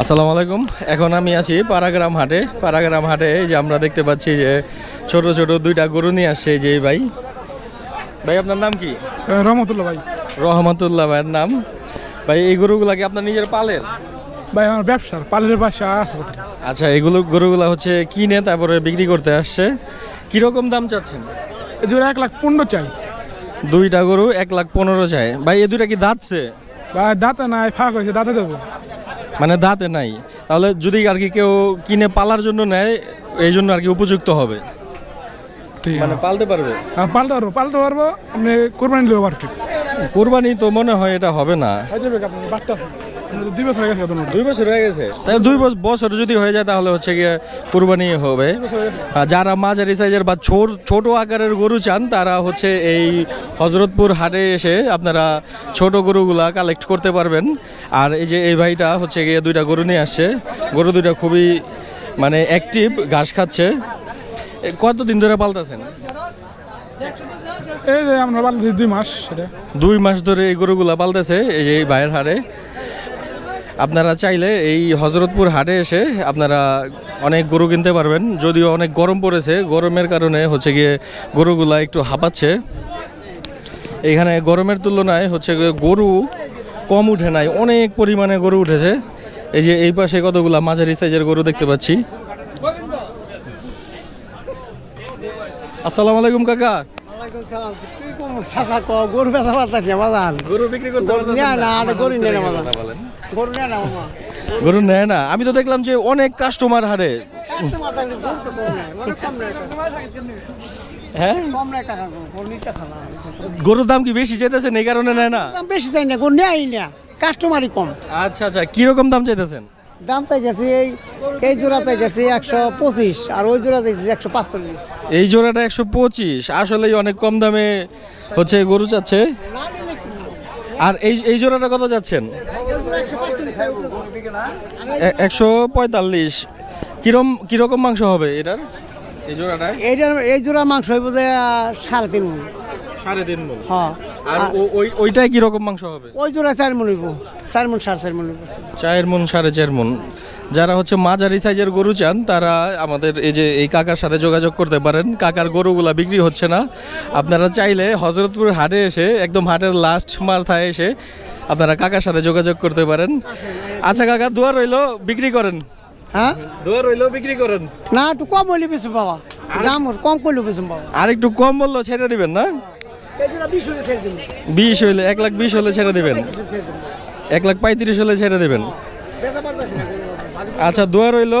আসসালামু আলাইকুম। এখন আমি আছি পাড়াগ্রাম হাটে। পাড়াগ্রাম হাটে এই যে আমরা দেখতে পাচ্ছি যে ছোট ছোট দুইটা গরু নিয়ে আসছে এই যে ভাই। ভাই আপনার নাম কি? রহমতুল্লাহ ভাই। রহমতুল্লাহ ভাইয়ের নাম। ভাই এই গরুগুলা কি আপনার নিজের পালের? ভাই আমার ব্যবসার পালের বাসা আশপাত্রী আচ্ছা এগুলো গরুগুলা হচ্ছে কিনে তারপরে বিক্রি করতে আসছে। কীরকম দাম চাচ্ছেন? জোড়া এক লাখ পনেরো চাই। দুইটা গরু এক লাখ পনেরো চাই। ভাই এ দুইটা কি দাঁতছে? ভাই দাঁতে নাই ফাঁক হয়েছে দাঁতে দেবো। মানে দাঁতে নাই। তাহলে যদি আর কি কেউ কিনে পালার জন্য নেয় এই জন্য আর কি উপযুক্ত হবে। ঠিক। মানে পালতে পারবে? হ্যাঁ পালতে পারব পালতে পারব। আপনি কোরবানি নেব কি কোরবানি তো মনে হয় এটা হবে না। বাচ্চা দুই বছর হয়ে গেছে দুই বছর হয়ে গেছে? তাহলে দুই বছর যদি হয়ে যায় তাহলে হচ্ছে গিয়ে কুরবানি হবে। যারা মাঝারি সাইজের বা ছোট আকারের গরু চান তারা হচ্ছে এই হজরতপুর হাটে এসে আপনারা ছোট গরুগুলা কালেক্ট করতে পারবেন। আর এই যে এই ভাইটা হচ্ছে গিয়ে দুইটা গরু নিয়ে আসছে। গরু দুইটা খুবই মানে অ্যাক্টিভ ঘাস খাচ্ছে। কতদিন ধরে পালতেছেন? এই যে আমরা পালতে দুই মাস দুই মাস ধরে এই গরুগুলা পালতেছে এই ভাইয়ের হাটে আপনারা চাইলে এই হজরতপুর হাটে এসে আপনারা অনেক গরু কিনতে পারবেন। যদিও অনেক গরম পড়েছে গরমের কারণে হচ্ছে গিয়ে গরুগুলা একটু হাঁপাচ্ছে। এখানে গরমের তুলনায় হচ্ছে গিয়ে গরু কম উঠে নাই অনেক পরিমাণে গরু উঠেছে। এই যে এই পাশে কতগুলা মাঝারি সাইজের গরু দেখতে পাচ্ছি। আসসালামু আলাইকুম কাকা। গরু বিক্রি করতে না, গরু নেয়। গরু নেয় না মামা? গরু নেয় না। আমি তো দেখলাম যে অনেক কাস্টমার হারে। নেয় হ্যাঁ। গরুর দাম কি বেশি চাইতেছেন এই কারণে নেয় না? দাম বেশি চাই না গরু নেয় না। কাস্টমারই কম। আচ্ছা আচ্ছা। কীরকম দাম চাইতেছেন? দাম তাই গেছে এই এই জোড়াতে গেছে একশো পঁচিশ আর ওই জোড়াতে গেছে একশো পাঁচচল্লিশ। এই জোড়াটা একশো পঁচিশ। আসলেই অনেক কম দামে হচ্ছে গরু চাচ্ছে। আর এই এই জোড়াটা কত যাচ্ছেন একশো পঁয়তাল্লিশ। কিরম কীরকম মাংস হবে এটার? এই জোড়াটায় এইটার এই জোড়া মাংস হইব যে সাড়ে তিন মন সাড়ে তিন মন হ্যাঁ। আর ওই ওইটাই কীরকম মাংস হবে? ওই জোড়া চার মন হইব। চার মন সাড়ে চার মন হইব। চার মন সাড়ে চার মন যারা হচ্ছে মাঝারি সাইজের গরু চান তারা আমাদের এই যে এই কাকার সাথে যোগাযোগ করতে পারেন। কাকার গরুগুলা বিক্রি হচ্ছে না। আপনারা চাইলে হজরতপুর হাটে এসে একদম হাটের লাস্ট মাথায় এসে আপনারা কাকার সাথে যোগাযোগ করতে পারেন। আচ্ছা কাকা দোয়া রইল বিক্রি করেন। হ্যাঁ? দোয়া রইল বিক্রি করেন। না একটু কম হইলে বেশি বাবা। দাম কম করলে বেশি বাবা। আর একটু কম বলল ছেড়ে দিবেন না? বিশ হইলে এক লাখ বিশ হলে ছেড়ে দিবেন। এক লাখ পঁয়ত্রিশ হলে ছেড়ে দেবেন। আচ্ছা দোয়া রইল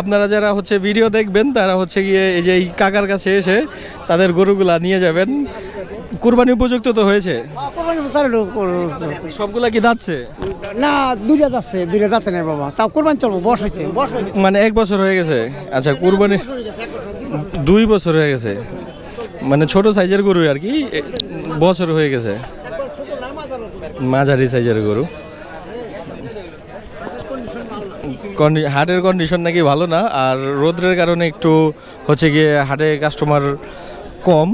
আপনারা যারা হচ্ছে ভিডিও দেখবেন তারা হচ্ছে গিয়ে এই যে এই কাকার কাছে এসে তাদের গরুগুলা নিয়ে যাবেন। কুরবানি উপযুক্ত তো হয়েছে? হ্যাঁ। সবগুলা কি দাচ্ছে না দুইটা যাচ্ছে দুইটা যাচ্ছে না বাবা। তাও কোরবানি চলবো বস হয়েছে বস হয়ে মানে এক বছর হয়ে গেছে? আচ্ছা কুরবানি দুই বছর। হয়ে গেছে। মানে ছোট সাইজের গরু আর কি? বছর হয়ে গেছে। মাঝারি সাইজের গরু। হাটের কন্ডিশন নাকি ভালো না আর রোদ্রের কারণে একটু হচ্ছে গিয়ে হাটে কাস্টমার কম।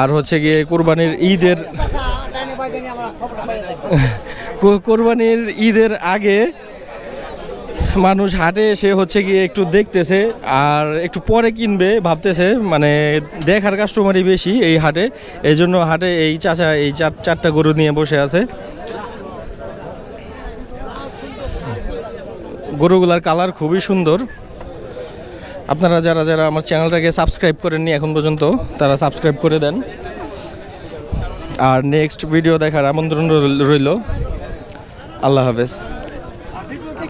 আর হচ্ছে গিয়ে কোরবানির ঈদের কোরবানির ঈদের আগে মানুষ হাটে এসে হচ্ছে গিয়ে একটু দেখতেছে আর একটু পরে কিনবে, ভাবতেছে মানে দেখার কাস্টমারই বেশি এই হাটে। এই জন্য হাটে এই চাচা, এই চার চারটা গরু নিয়ে বসে আছে। গরুগুলার কালার খুবই সুন্দর। আপনারা যারা যারা আমার চ্যানেলটাকে সাবস্ক্রাইব করেননি এখন পর্যন্ত, তারা সাবস্ক্রাইব করে দেন। আর নেক্সট ভিডিও দেখার আমন্ত্রণ রইল। আল্লাহ হাফেজ।